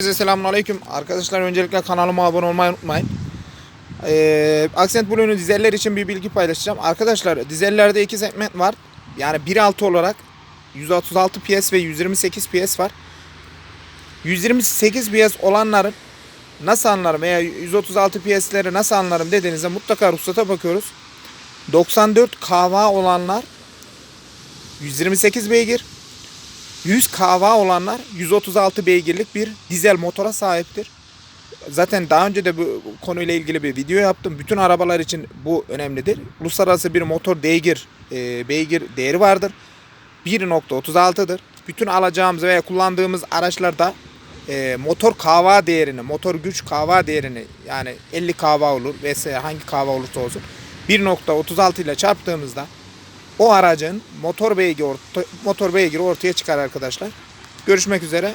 Herkese selamun aleyküm. Arkadaşlar öncelikle kanalıma abone olmayı unutmayın. Ee, Accent Blue'nun dizeller için bir bilgi paylaşacağım. Arkadaşlar dizellerde iki segment var. Yani 1.6 olarak 136 PS ve 128 PS var. 128 PS olanların nasıl anlarım veya 136 PS'leri nasıl anlarım dediğinizde mutlaka ruhsata bakıyoruz. 94 kahva olanlar 128 beygir, 100 kahva olanlar 136 beygirlik bir dizel motora sahiptir. Zaten daha önce de bu konuyla ilgili bir video yaptım. Bütün arabalar için bu önemlidir. Uluslararası bir motor beygir, e, beygir değeri vardır. 1.36'dır. Bütün alacağımız veya kullandığımız araçlarda e, motor kahva değerini, motor güç kahva değerini yani 50 kahva olur vesaire hangi kahva olursa olsun 1.36 ile çarptığımızda o aracın motor beygiri motor beygiri ortaya çıkar arkadaşlar. Görüşmek üzere.